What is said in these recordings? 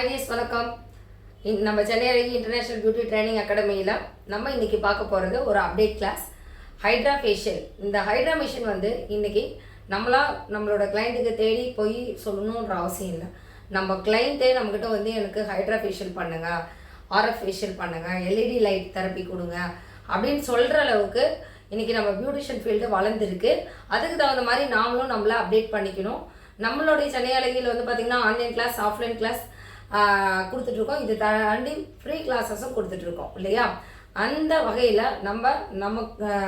Hi வணக்கம். இன் நம்ம சென்னை அழகி இன்டர்நேஷ்னல் பியூட்டி ட்ரைனிங் அகாடமியில் நம்ம இன்னைக்கு பார்க்க போகிறது ஒரு அப்டேட் கிளாஸ் ஹைட்ரா ஃபேஷியல் இந்த ஹைட்ரா மிஷின் வந்து இன்னைக்கு நம்மளா நம்மளோட கிளைண்ட்டுக்கு தேடி போய் சொல்லணுன்ற அவசியம் இல்லை. நம்ம கிளைண்ட்டே நம்மக்கிட்ட வந்து எனக்கு ஹைட்ரா ஃபேஷியல் பண்ணுங்க ஆர்எஃப் ஃபேஷியல் பண்ணுங்க எல்இடி லைட் தெரப்பி கொடுங்க அப்படின்னு சொல்கிற அளவுக்கு இன்னைக்கு நம்ம பியூட்டிஷியன் ஃபீல்டு வளர்ந்துருக்கு. அதுக்கு தகுந்த மாதிரி நாமளும் நம்மள அப்டேட் பண்ணிக்கணும். நம்மளுடைய சென்னை அழகியில் வந்து பார்த்திங்கன்னா ஆன்லைன் கிளாஸ் ஆஃப்லைன் கிளாஸ் கொடுத்துட்ருக்கோம். இது தாண்டி ஃப்ரீ கிளாஸஸும் கொடுத்துட்ருக்கோம். இல்லையா? அந்த வகையில் நம்ம நம்ம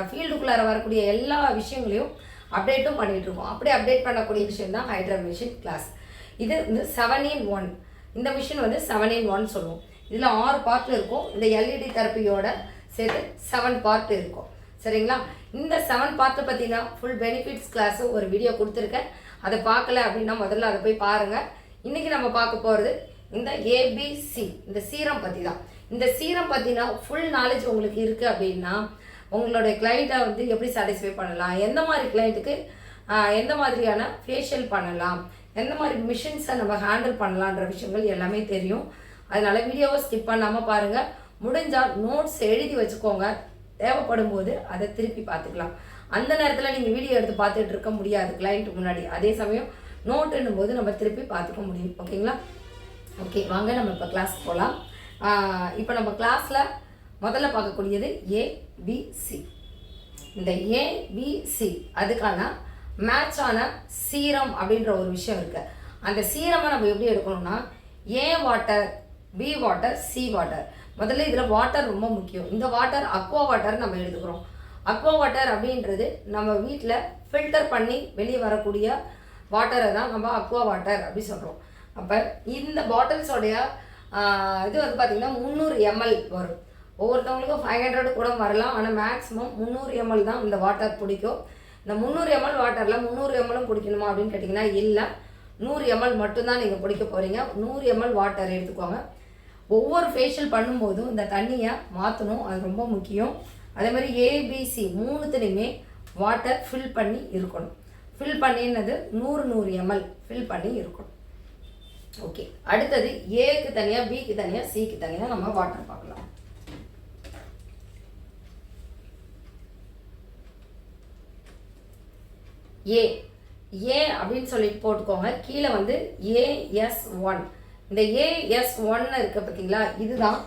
ஃபீல்டுக்குள்ளார வரக்கூடிய எல்லா விஷயங்களையும் அப்டேட்டும் பண்ணிகிட்ருக்கோம் இருக்கோம் அப்படி அப்டேட் பண்ணக்கூடிய விஷயம் தான் ஹைட்ரா மிஷின் கிளாஸ் இது வந்து செவன் இன் ஒன் இந்த மிஷின் வந்து செவன் இன் ஒன் சொல்லுவோம். இதில் ஆறு பார்ட்டில் இருக்கும். இந்த எல்இடி தெரப்பியோட சேர்த்து செவன் பார்ட் இருக்கும். சரிங்களா? இந்த செவன் பார்ட்டை பற்றினா ஃபுல் பெனிஃபிட்ஸ் கிளாஸும் ஒரு வீடியோ கொடுத்துருக்கேன். அதை பார்க்கல அப்படின்னா முதல்ல அதை போய் பாருங்கள் இன்றைக்கி நம்ம பார்க்க போகிறது இந்த ஏபிசி இந்த சீரம் பற்றி தான் இந்த சீரம் பற்றினா ஃபுல் நாலேஜ் உங்களுக்கு இருக்குது அப்படின்னா உங்களுடைய கிளைண்ட்டை வந்து எப்படி சாட்டிஸ்ஃபை பண்ணலாம்? எந்த மாதிரி கிளைண்ட்டுக்கு எந்த மாதிரியான ஃபேஷியல் பண்ணலாம்? எந்த மாதிரி மிஷின்ஸை நம்ம ஹேண்டில் பண்ணலான்ற விஷயங்கள் எல்லாமே தெரியும். அதனால வீடியோவை ஸ்கிப் பண்ணாமல் பாருங்கள் முடிஞ்சால் நோட்ஸ் எழுதி வச்சுக்கோங்க. தேவைப்படும் போது அதை திருப்பி பார்த்துக்கலாம். அந்த நேரத்தில் நீங்கள் வீடியோ எடுத்து பார்த்துட்டு இருக்க முடியாது கிளைண்ட் முன்னாடி. அதே சமயம் நோட்டுன்னும் போது நம்ம திருப்பி பார்த்துக்க முடியும். ஓகேங்களா ஓகே வாங்க நம்ம இப்போ கிளாஸ் போகலாம் இப்போ நம்ம கிளாஸில் முதல்ல பார்க்கக்கூடியது ஏபிசி இந்த ஏபிசி அதுக்கான மேட்சான சீரம் அப்படின்ற ஒரு விஷயம் இருக்குது அந்த சீரமை நம்ம எப்படி எடுக்கணும்னா A water B water C water முதல்ல இதில் வாட்டர் ரொம்ப முக்கியம். இந்த வாட்டர் அக்வா வாட்டர் நம்ம எடுத்துக்கிறோம். அக்வா வாட்டர் அப்படின்றது நம்ம வீட்டில் ஃபில்டர் பண்ணி வெளியே வரக்கூடிய வாட்டரை தான் நம்ம அக்வா வாட்டர் அப்படி சொல்கிறோம் அப்போ இந்த பாட்டில்ஸோடைய இது வந்து பார்த்திங்கன்னா முந்நூறு எம்எல் வரும். ஒவ்வொருத்தவங்களுக்கும் ஃபைவ் ஹண்ட்ரட் கூட வரலாம். ஆனால் மேக்ஸிமம் முந்நூறு எம்எல் தான் இந்த வாட்டர் பிடிக்கும். இந்த முந்நூறு எம்எல் வாட்டரில் முந்நூறு எம்எல்லும் குடிக்கணுமா அப்படின்னு கேட்டிங்கன்னா இல்லை. நூறு எம்எல் மட்டும்தான் நீங்கள் குடிக்க போகிறீங்க நூறு எம்எல் வாட்டர் எடுத்துக்கோங்க. ஒவ்வொரு ஃபேஷியல் பண்ணும்போதும் இந்த தண்ணியை மாற்றணும் அது ரொம்ப முக்கியம். அதே மாதிரி ஏபிசி மூணுத்துலேயுமே வாட்டர் ஃபில் பண்ணி இருக்கணும். ஃபில் பண்ணினது நூறு நூறு எம்எல் ஃபில் பண்ணி இருக்கணும். ஓகே அடுத்தது ஏக்கு தனியாக பிக்கு தனியாக சிக்கு தனியாக நம்ம வாட்டர் பார்க்கலாம். ஏ ஏ அப்படின்னு சொல்லிட்டு போட்டுக்கோங்க. கீழே வந்து ஏஎஸ் ஒன் இந்த ஏஎஸ் ஒன்னு இருக்க பார்த்தீங்களா இதுதான்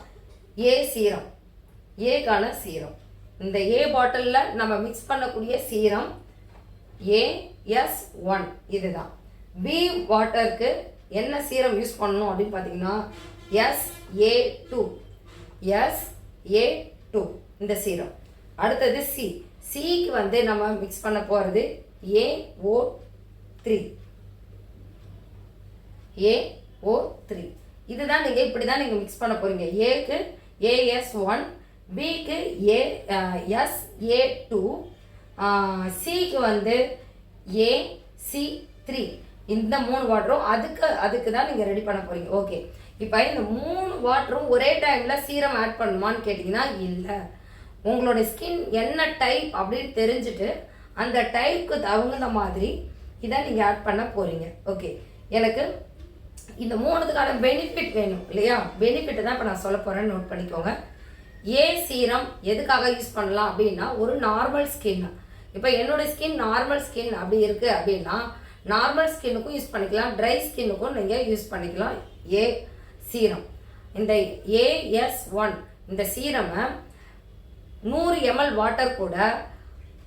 ஏ சீரம். ஏக்கான சீரம். இந்த ஏ பாட்டிலில் நம்ம மிக்ஸ் பண்ணக்கூடிய சீரம் ஏஎஸ் ஒன் இதுதான். பி வாட்டருக்கு என்ன சீரம் யூஸ் பண்ணணும் அப்படின்னு பார்த்தீங்கன்னா S A two S A two இந்த சீரம் அடுத்தது சி சிக்கு வந்து நம்ம மிக்ஸ் பண்ண போகிறது ஏ ஓ த்ரீ ஏ ஓ த்ரீ இதுதான் நீங்கள் இப்படி தான் நீங்கள் மிக்ஸ் பண்ண போகிறீங்க ஏக்கு ஏஎஸ் ஒன் பிக்கு A S uh, A two சிக்கு uh, வந்து ஏ சி த்ரீ இந்த மூணு வாட்டரும் அதுக்கு அதுக்கு தான் நீங்கள் ரெடி பண்ண போகிறீங்க ஓகே இப்போ இந்த மூணு வாட்டரும் ஒரே டைமில் சீரம் ஆட் பண்ணுமான்னு கேட்டிங்கன்னா இல்லை. உங்களோட ஸ்கின் என்ன டைப் அப்படின்னு தெரிஞ்சுட்டு அந்த டைப்புக்கு தகுந்த மாதிரி இதை நீங்கள் ஆட் பண்ண போகிறீங்க ஓகே எனக்கு இந்த மூணுத்துக்கான பெனிஃபிட் வேணும் இல்லையா? பெனிஃபிட் தான் இப்போ நான் சொல்ல போகிறேன்னு நோட் பண்ணிக்கோங்க. ஏ சீரம் எதுக்காக யூஸ் பண்ணலாம் அப்படின்னா ஒரு நார்மல் ஸ்கின் இப்போ என்னோடய ஸ்கின் நார்மல் ஸ்கின் அப்படி இருக்குது அப்படின்னா நார்மல் ஸ்கின்னுக்கும் யூஸ் பண்ணிக்கலாம். ட்ரை ஸ்கின்னுக்கும் நீங்கள் யூஸ் பண்ணிக்கலாம். ஏ சீரம் இந்த ஏஎஸ் ஒன் இந்த சீரமை நூறு எம்எல் வாட்டர் கூட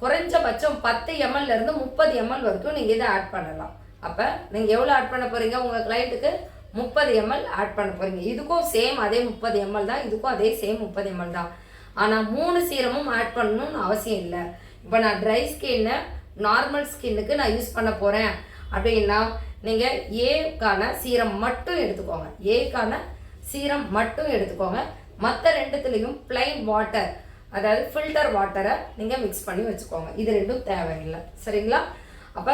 குறைஞ்சபட்சம் பத்து எம்எல்லேருந்து முப்பது எம்எல் வரைக்கும் நீங்கள் இதை ஆட் பண்ணலாம். அப்போ நீங்கள் எவ்வளோ ஆட் பண்ண போகிறீங்க உங்கள் கிளைண்ட்டுக்கு முப்பது எம்எல் ஆட் பண்ண போகிறீங்க இதுக்கும் சேம் அதே முப்பது எம்எல் தான். இதுக்கும் அதே சேம் முப்பது எம்எல் தான். ஆனால் மூணு சீரமும் ஆட் பண்ணணும்னு அவசியம் இல்லை. இப்போ நான் ட்ரை ஸ்கின்னை நார்மல் ஸ்கின்னுக்கு நான் யூஸ் பண்ண போகிறேன் அப்படின்னா நீங்கள் ஏக்கான சீரம் மட்டும் எடுத்துக்கோங்க. ஏக்கான சீரம் மட்டும் எடுத்துக்கோங்க. மற்ற ரெண்டுத்துலேயும் பிளைன் வாட்டர் அதாவது ஃபில்டர் வாட்டரை நீங்கள் மிக்ஸ் பண்ணி வச்சுக்கோங்க. இது ரெண்டும் தேவையில்லை. சரிங்களா? அப்போ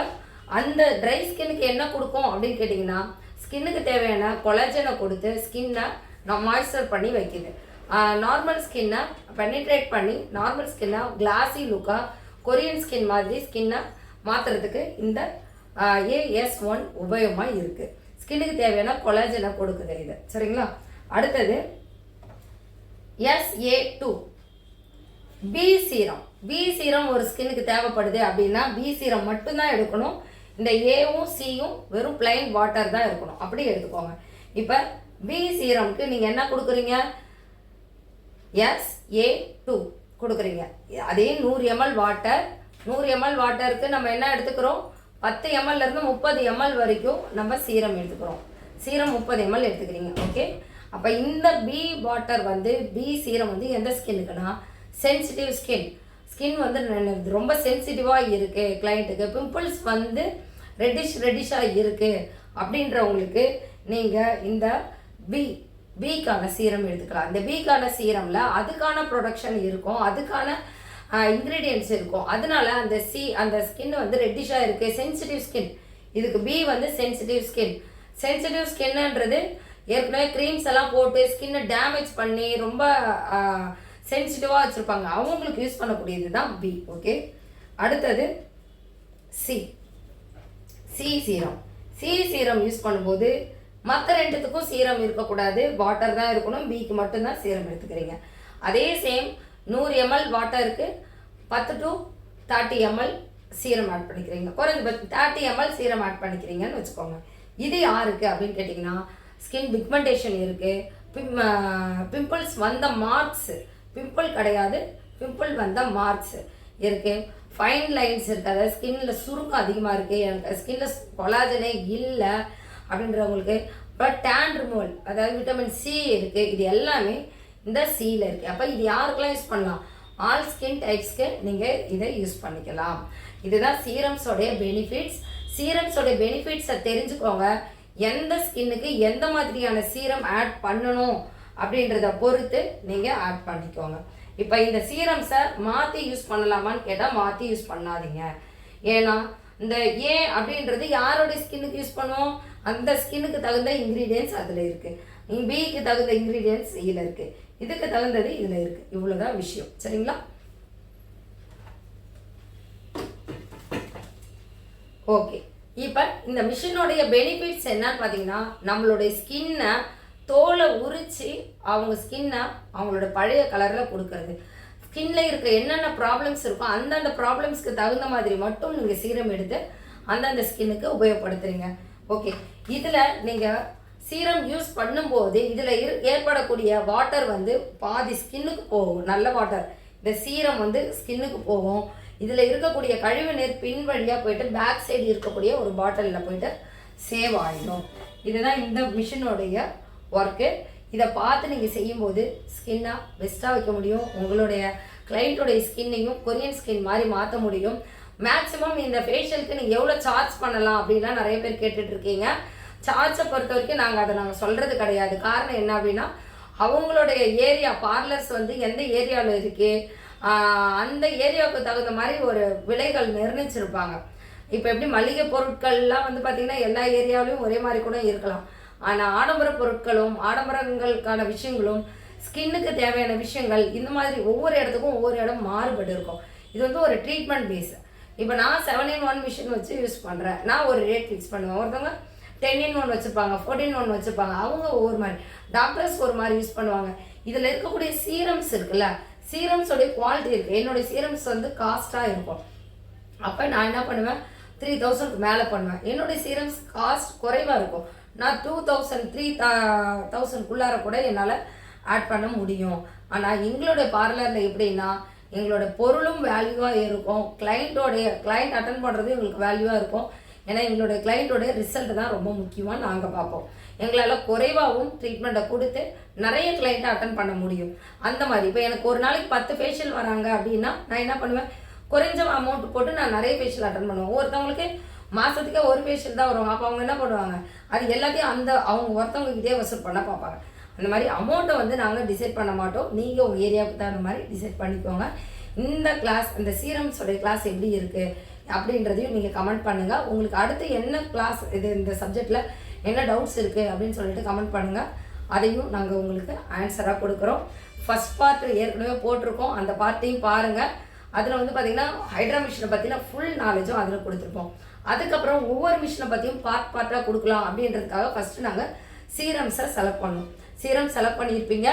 அந்த ட்ரை ஸ்கின்னுக்கு என்ன கொடுக்கும் அப்படின்னு கேட்டிங்கன்னா ஸ்கின்னுக்கு தேவையான கொலஜனை கொடுத்து ஸ்கின்னை நான் மாய்ஸ்சர் பண்ணி வைக்குது. நார்மல் ஸ்கின்னை பெனிட்ரேட் பண்ணி நார்மல் ஸ்கின்னை கிளாஸி லுக்காக கொரியன் ஸ்கின் மாதிரி ஸ்கின்னை மாற்றுறதுக்கு இந்த ஏஎஸ் ஒன் உபயோகமாக இருக்குது ஸ்கின்னுக்கு தேவையான கொலாஜனை கொடுக்குது இது. சரிங்களா? அடுத்தது SA two B serum B serum ஒரு ஸ்கின்னுக்கு தேவைப்படுது அப்படின்னா பி சீரம் மட்டும்தான் எடுக்கணும். இந்த ஏவும் சியும் வெறும் பிளைன் வாட்டர் தான் இருக்கணும் அப்படி எடுத்துக்கோங்க. இப்போ பி சீரம்க்கு நீங்கள் என்ன கொடுக்குறீங்க? எஸ் ஏ டூ கொடுக்குறீங்க. அதே நூறு எம்எல் வாட்டர் நூறு எம்எல் வாட்டருக்கு நம்ம என்ன எடுத்துக்கிறோம்? பத்து எம்எல்லேருந்து முப்பது எம்எல் வரைக்கும் நம்ம சீரம் எடுத்துக்கிறோம். சீரம் முப்பது எம்எல் எடுத்துக்கிறீங்க ஓகே அப்போ இந்த பி வாட்டர் வந்து பி சீரம் வந்து எந்த ஸ்கின்னுக்குன்னா சென்சிட்டிவ் ஸ்கின் ஸ்கின் வந்து ரொம்ப சென்சிட்டிவாக இருக்குது கிளைண்ட்டுக்கு பிம்பிள்ஸ் வந்து ரெட்டிஷ் ரெட்டிஷாக இருக்குது அப்படின்றவங்களுக்கு நீங்கள் இந்த பி பிக்கான சீரம் எடுத்துக்கலாம். இந்த பிக்கான சீரமில் அதுக்கான ப்ரொடக்ஷன் இருக்கும். அதுக்கான இன்க்ரீடியன்ட்ஸ் இருக்கும். அதனால அந்த சி அந்த ஸ்கின் வந்து ரெட்டிஷாக இருக்குது சென்சிட்டிவ் ஸ்கின் இதுக்கு பி வந்து சென்சிட்டிவ் ஸ்கின் சென்சிட்டிவ் ஸ்கின்ன்றது ஏற்கனவே க்ரீம்ஸ் எல்லாம் போட்டு ஸ்கின்னை டேமேஜ் பண்ணி ரொம்ப சென்சிட்டிவாக வச்சுருப்பாங்க. அவங்களுக்கு யூஸ் பண்ணக்கூடியது தான் பி ஓகே அடுத்தது C C serum. C serum use பண்ணும்போது மற்ற ரெண்டுத்துக்கும் சீரம் இருக்கக்கூடாது. வாட்டர் தான் இருக்கணும். பிக்கு மட்டும்தான் சீரம் எடுத்துக்கிறீங்க. அதே சேம் நூறு எம்எல் வாட்டருக்கு பத்து to thirty ML serum add பண்ணிக்கிறீங்க. குறைஞ்சபட்சம் தேர்ட்டி எம்எல் சீரம் ஆட் பண்ணிக்கிறீங்கன்னு வச்சுக்கோங்க. இது யாருக்கு அப்படின்னு கேட்டிங்கன்னா ஸ்கின் பிக்மெண்டேஷன் இருக்குது பிம் பிம்பிள்ஸ் வந்த மார்க்ஸ் பிம்பிள் கிடையாது. பிம்பிள் வந்த மார்க்ஸ் இருக்குது ஃபைன் லைன்ஸ் இருக்குது அதாவது சுருக்கம் அதிகமாக இருக்குது எனக்கு ஸ்கின்னில் கொலாஜனே இல்லை. அப்படின்றவங்களுக்கு அப்புறம் டேன் ரிமூவல் அதாவது விட்டமின் சி இருக்குது இது எல்லாமே இந்த சியில் இருக்குது அப்போ இது யாருக்கெல்லாம் யூஸ் பண்ணலாம்? ஆல் ஸ்கின் டைப்ஸ்க்கு நீங்கள் இதை யூஸ் பண்ணிக்கலாம். இதுதான் சீரம்ஸோடைய பெனிஃபிட்ஸ் சீரம்ஸோடைய பெனிஃபிட்ஸை தெரிஞ்சுக்கோங்க. எந்த ஸ்கின்னுக்கு எந்த மாதிரியான சீரம் ஆட் பண்ணணும் அப்படின்றத பொறுத்து நீங்கள் ஆட் பண்ணிக்கோங்க. இப்போ இந்த சீரம்ஸை மாற்றி யூஸ் பண்ணலாமான்னு கேட்டால் மாற்றி யூஸ் பண்ணாதீங்க. ஏன்னா இந்த ஏன் அப்படின்றது யாரோடைய ஸ்கின்னுக்கு யூஸ் பண்ணுவோம்? அந்த ஸ்கின்னுக்கு தகுந்த இன்க்ரீடியன்ஸ் அதில் இருக்குது பிக்கு தகுந்த இன்க்ரீடியன்ஸ் இதில் இருக்குது இதுக்கு தகுந்தது இதில் இருக்குது இவ்வளோதான் விஷயம். சரிங்களா? ஓகே இப்போ இந்த மிஷினுடைய பெனிஃபிட்ஸ் என்னன்னு பார்த்தீங்கன்னா நம்மளுடைய ஸ்கின்னை தோலை உரித்து அவங்க ஸ்கின்னை அவங்களோட பழைய கலரில் கொடுக்கறது. ஸ்கின்ல இருக்க என்னென்ன ப்ராப்ளம்ஸ் இருக்கோ அந்தந்த ப்ராப்ளம்ஸ்க்கு தகுந்த மாதிரி மட்டும் நீங்கள் சீரம் எடுத்து அந்தந்த ஸ்கின்னுக்கு உபயோகப்படுத்துறீங்க. ஓகே இதில் நீங்கள் சீரம் யூஸ் பண்ணும்போது இதில் ஏற்படக்கூடிய வாட்டர் வந்து பாதி ஸ்கின்னுக்கு போகும். நல்ல வாட்டர் இந்த சீரம் வந்து ஸ்கின்னுக்கு போகும். இதில் இருக்கக்கூடிய கழிவு நீர் பின் வழியாக போயிட்டு பேக் சைடு இருக்கக்கூடிய ஒரு பாட்டிலில் போயிட்டு சேவ் ஆகிடும் இதுதான் இந்த மிஷினுடைய ஒர்க்கு இதை பார்த்து நீங்கள் செய்யும்போது ஸ்கின்னாக பெஸ்ட்டாக வைக்க முடியும். உங்களுடைய கிளைண்ட்டுடைய ஸ்கின்னையும் கொரியன் ஸ்கின் மாதிரி மாற்ற முடியும். மேக்ஸிமம் இந்த ஃபேஷியலுக்கு நீங்கள் எவ்வளோ சார்ஜ் பண்ணலாம் அப்படின்லாம் நிறைய பேர் கேட்டுட்ருக்கீங்க இருக்கீங்க. சார்ஜை பொறுத்த வரைக்கும் நாங்கள் அதை நாங்கள் சொல்கிறது கிடையாது. காரணம் என்ன அப்படின்னா அவங்களுடைய ஏரியா பார்லர்ஸ் வந்து எந்த ஏரியாவில் இருக்குது அந்த ஏரியாவுக்கு தகுந்த மாதிரி ஒரு விலைகள் நிர்ணயிச்சிருப்பாங்க. இப்போ எப்படி மளிகை பொருட்கள்லாம் வந்து பார்த்திங்கன்னா எல்லா ஏரியாவிலையும் ஒரே மாதிரி கூட இருக்கலாம். ஆனால் ஆடம்பர பொருட்களும் ஆடம்பரங்களுக்கான விஷயங்களும் ஸ்கின்னுக்கு தேவையான விஷயங்கள் இந்த மாதிரி ஒவ்வொரு இடத்துக்கும் ஒவ்வொரு இடம் மாறுபட்டு இருக்கும். இது வந்து ஒரு ட்ரீட்மெண்ட் பேஸ் இப்போ நான் செவன் இன் ஒன் மிஷின் வச்சு யூஸ் பண்ணுறேன் நான் ஒரு ரேட் ஃபிக்ஸ் பண்ணுவேன். ஒருத்தவங்க டென்னின் ஒன் வச்சுருப்பாங்க ஃபோர்டீன் ஒன் வச்சுருப்பாங்க அவங்க ஒவ்வொரு மாதிரி. டாக்டர்ஸ் ஒரு மாதிரி யூஸ் பண்ணுவாங்க. இதில் இருக்கக்கூடிய சீரம்ஸ் இருக்குல்ல சீரம்ஸோடைய குவாலிட்டி இருக்குது என்னுடைய சீரம்ஸ் வந்து காஸ்ட்டாக இருக்கும். அப்போ நான் என்ன பண்ணுவேன்? த்ரீ தௌசண்ட்க்கு மேலே பண்ணுவேன். என்னுடைய சீரம்ஸ் காஸ்ட் குறைவாக இருக்கும். நான் டூ தௌசண்ட் த்ரீ தௌசண்ட்குள்ளார கூட என்னால் ஆட் பண்ண முடியும். ஆனால் எங்களுடைய பார்லரில் எப்படின்னா எங்களோட பொருளும் வேல்யூவாக இருக்கும். கிளைண்ட்டோடைய கிளைண்ட் அட்டன் பண்ணுறது எங்களுக்கு வேல்யூவாக இருக்கும். ஏன்னா எங்களுடைய கிளைண்ட்டோடைய ரிசல்ட் தான் ரொம்ப முக்கியமாக நாங்கள் பார்ப்போம். எங்களால் குறைவாகவும் ட்ரீட்மெண்ட்டை கொடுத்து நிறைய கிளைண்ட்டை அட்டன் பண்ண முடியும். அந்த மாதிரி. இப்போ எனக்கு ஒரு நாளைக்கு பத்து ஃபேஷியல் வராங்க அப்படின்னா நான் என்ன பண்ணுவேன்? குறைஞ்ச அமௌண்ட் போட்டு நான் நிறைய ஃபேஷியல் அட்டன் பண்ணுவேன். ஒருத்தவங்களுக்கு மாதத்துக்கே ஒரு ஃபேஷியல் தான் வருவாங்க அப்போ அவங்க என்ன பண்ணுவாங்க? அது எல்லாத்தையும் அந்த அவங்க ஒருத்தவங்க இதே வசூல் பண்ண பார்ப்பாங்க. அந்த மாதிரி அமௌண்ட்டை வந்து நாங்கள் டிசைட் பண்ண மாட்டோம். நீங்கள் உங்கள் ஏரியாவுக்கு தகுந்த மாதிரி டிசைட் பண்ணிக்கோங்க. இந்த கிளாஸ் இந்த சீரம்ஸோடைய கிளாஸ் எப்படி இருக்குது அப்படின்றதையும் நீங்கள் கமெண்ட் பண்ணுங்கள் உங்களுக்கு அடுத்து என்ன கிளாஸ் இது இந்த சப்ஜெக்டில் என்ன டவுட்ஸ் இருக்குது அப்படின்னு சொல்லிட்டு கமெண்ட் பண்ணுங்கள் அதையும் நாங்கள் உங்களுக்கு ஆன்சராக கொடுக்குறோம். ஃபஸ்ட் பார்ட் ஏற்கனவே போட்டிருக்கோம். அந்த பார்ட்டையும் பாருங்கள் அதில் வந்து பார்த்திங்கன்னா ஹைட்ரா மிஷினை பற்றின ஃபுல் நாலேஜும் அதில் கொடுத்துருப்போம். அதுக்கப்புறம் ஒவ்வொரு மிஷினை பற்றியும் பார்ட் பார்ட்டாக கொடுக்கலாம் அப்படின்றதுக்காக ஃபஸ்ட்டு நாங்கள் சீரம்ஸை செலக்ட் பண்ணோம் சீரம் செலக்ட் பண்ணியிருப்பீங்க.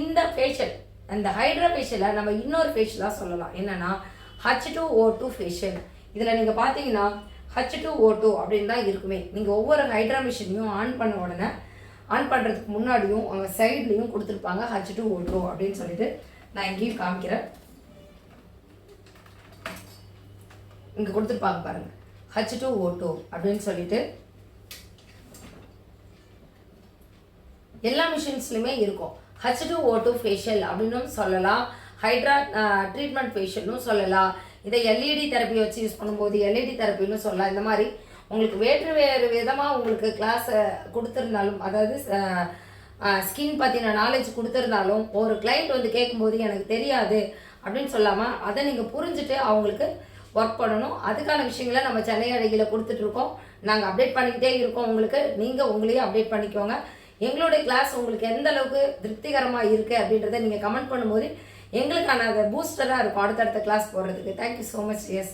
இந்த ஃபேஷியல் அந்த ஹைட்ரா ஃபேஷியலை நம்ம இன்னொரு ஃபேஷியலாக சொல்லலாம். என்னென்னா H two O two facial இதில் நீங்கள் பார்த்தீங்கன்னா ஹச் டூ ஓ டூ அப்படின்னு தான் இருக்குமே. நீங்கள் ஒவ்வொரு ஹைட்ரா மிஷினையும் ஆன் பண்ண உடனே ஆன் பண்ணுறதுக்கு முன்னாடியும் அவங்க சைட்லேயும் கொடுத்துருப்பாங்க ஹச் டூ ஓ டூ அப்படின்னு சொல்லிட்டு நான் இங்கேயும் காமிக்கிறேன். இங்கே கொடுத்துருப்பாங்க பாருங்கள் ஹச் டூ ஓ டூ அப்படின்னு சொல்லிட்டு எல்லா மிஷின்ஸ்லையுமே இருக்கும். H two O two facial அப்படின்னும் சொல்லலாம். ஹைட்ரா ட்ரீட்மெண்ட் ஃபேஷியல்னு சொல்லலாம். இதை எல்இடி தெரப்பி வச்சு யூஸ் பண்ணும்போது எல்இடி தெரப்பின்னு சொல்லலாம். இந்த மாதிரி உங்களுக்கு வேற்று வேறு விதமாக உங்களுக்கு கிளாஸை கொடுத்துருந்தாலும் அதாவது ஸ்கின் பற்றின நாலேஜ் கொடுத்துருந்தாலும் ஒரு கிளைண்ட் வந்து கேட்கும்போது எனக்கு தெரியாது அப்படின்னு சொல்லாமல் அதை நீங்கள் புரிஞ்சுட்டு அவங்களுக்கு ஒர்க் பண்ணணும். அதுக்கான விஷயங்களை நம்ம சென்னை அழகியில் கொடுத்துட்ருக்கோம் நாங்கள் அப்டேட் பண்ணிக்கிட்டே இருக்கோம் உங்களுக்கு. நீங்கள் உங்களையே அப்டேட் பண்ணிக்கோங்க. எங்களுடைய கிளாஸ் உங்களுக்கு எந்த அளவுக்கு திருப்திகரமாக இருக்குது அப்படின்றத நீங்கள் கமெண்ட் பண்ணும்போது எங்களுக்கான அந்த பூஸ்டராக இருக்கும். அடுத்தடுத்த கிளாஸ் போடுறதுக்கு தேங்க்யூ ஸோ மச் எஸ்